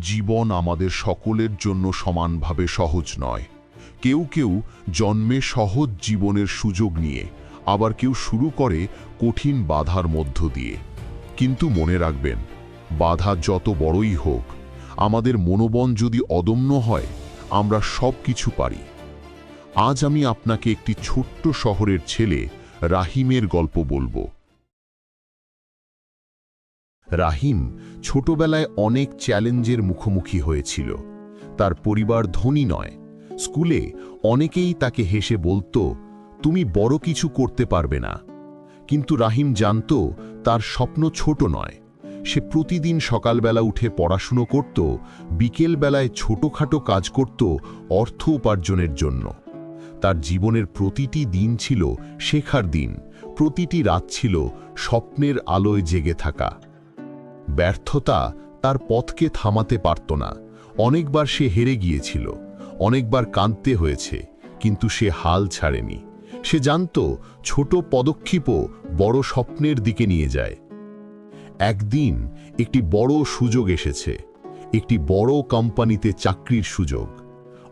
জীবন আমাদের সকলের জন্য সমানভাবে সহজ নয়। কেউ কেউ জন্মে সহজ জীবনের সুযোগ নিয়ে, আবার কেউ শুরু করে কঠিন বাধার মধ্য দিয়ে। কিন্তু মনে রাখবেন, বাধা যত বড়ই হোক, আমাদের মনোবন যদি অদম্য হয়, আমরা সব কিছু পারি। আজ আমি আপনাকে একটি ছোট্ট শহরের ছেলে রাহিমের গল্প বলব। রাহিম ছোটবেলায় অনেক চ্যালেঞ্জের মুখোমুখি হয়েছিল। তার পরিবার ধনী নয়। স্কুলে অনেকেই তাকে হেসে বলতো, তুমি বড় কিছু করতে পারবে না। কিন্তু রাহিম জানত, তার স্বপ্ন ছোট নয়। সে প্রতিদিন সকালবেলা উঠে পড়াশুনো করত, বিকেলবেলায় ছোটখাটো কাজ করত অর্থ উপার্জনের জন্য। তার জীবনের প্রতিটি দিন ছিল শেখার দিন, প্রতিটি রাত ছিল স্বপ্নের আলোয় জেগে থাকা। ব্যর্থতা তার পথকে থামাতে পারত না। অনেকবার সে হেরে গিয়েছিল, অনেকবার কাঁদতে হয়েছে, কিন্তু সে হাল ছাড়েনি। সে জানত ছোট পদক্ষেপও বড় স্বপ্নের দিকে নিয়ে যায়। একদিন একটি বড় সুযোগ এসেছে, একটি বড় কোম্পানিতে চাকরির সুযোগ।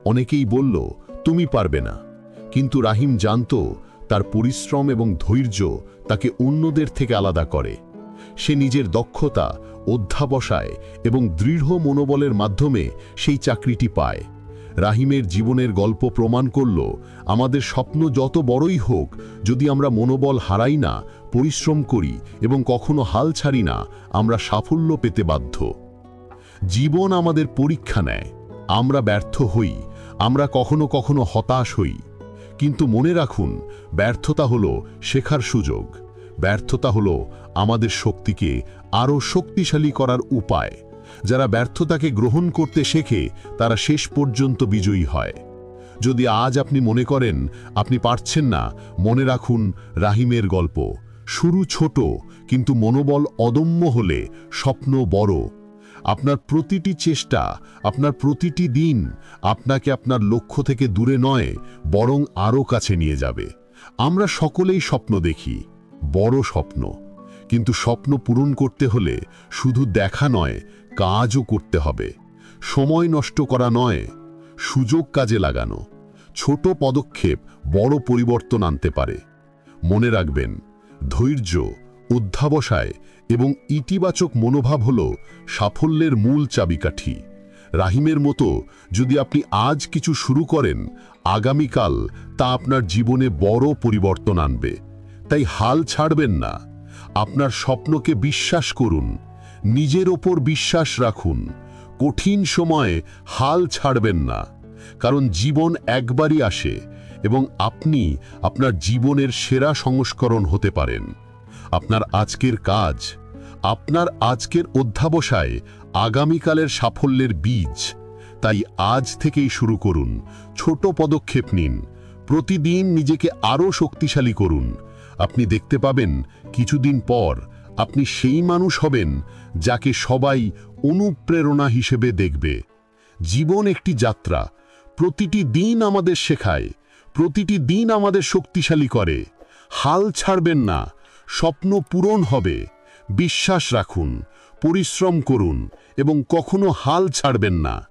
অনেকেই বলল, তুমি পারবে না। কিন্তু রাহিম জানত তার পরিশ্রম এবং ধৈর্য তাকে অন্যদের থেকে আলাদা করে। সে নিজের দক্ষতা, অধ্যাবসায় এবং দৃঢ় মনোবলের মাধ্যমে সেই চাকরিটি পায়। রাহিমের জীবনের গল্প প্রমাণ করল, আমাদের স্বপ্ন যত বড়ই হোক, যদি আমরা মনোবল হারাই না, পরিশ্রম করি এবং কখনো হাল ছাড়ি না, আমরা সাফল্য পেতে বাধ্য। জীবন আমাদের পরীক্ষা নেয়, আমরা ব্যর্থ হই, আমরা কখনো কখনো হতাশ হই। কিন্তু মনে রাখুন, ব্যর্থতা হল শেখার সুযোগ। ব্যর্থতা হলো আমাদের শক্তিকে আরও শক্তিশালী করার উপায়। যারা ব্যর্থতাকে গ্রহণ করতে শেখে, তারা শেষ পর্যন্ত বিজয়ী হয়। যদি আজ আপনি মনে করেন, আপনি পারছেন না, মনে রাখুন রাহিমের গল্প। শুরু ছোট, কিন্তু মনোবল অদম্য হলে স্বপ্ন বড়। আপনার প্রতিটি চেষ্টা, আপনার প্রতিটি দিন আপনাকে আপনার লক্ষ্য থেকে দূরে নয়, বরং আরও কাছে নিয়ে যাবে। আমরা সকলেই স্বপ্ন দেখি। বড় স্বপ্ন। কিন্তু স্বপ্ন পূরণ করতে হলে শুধু দেখা নয়, কাজও করতে হবে। সময় নষ্ট করা নয়, সুযোগ কাজে লাগানো। ছোট পদক্ষেপ বড় পরিবর্তন আনতে পারে। মনে রাখবেন, ধৈর্য, অধ্যাবসায় এবং ইতিবাচক মনোভাব হল সাফল্যের মূল চাবিকাঠি। রাহিমের মতো যদি আপনি আজ কিছু শুরু করেন, আগামীকাল তা আপনার জীবনে বড় পরিবর্তন আনবে। তাই হাল ছাড়বেন না। আপনার স্বপ্নকে বিশ্বাস করুন, নিজের ওপর বিশ্বাস রাখুন। কঠিন সময়ে হাল ছাড়বেন না, কারণ জীবন একবারই আসে এবং আপনি আপনার জীবনের সেরা সংস্করণ হতে পারেন। আপনার আজকের কাজ, আপনার আজকের অধ্যাবসায় আগামীকালের সাফল্যের বীজ। তাই আজ থেকেই শুরু করুন, ছোট পদক্ষেপ নিন, প্রতিদিন নিজেকে আরও শক্তিশালী করুন। আপনি দেখতে পাবেন কিছুদিন পর আপনি সেই মানুষ হবেন যাকে সবাই অনুপ্রেরণা হিসেবে দেখবে। জীবন একটি যাত্রা। প্রতিটি দিন আমাদের শেখায়। প্রতিটি দিন আমাদের শক্তিশালী করে। হাল ছাড়বেন না। স্বপ্ন পূরণ হবে। বিশ্বাস রাখুন, পরিশ্রম করুন এবং কখনো হাল ছাড়বেন না।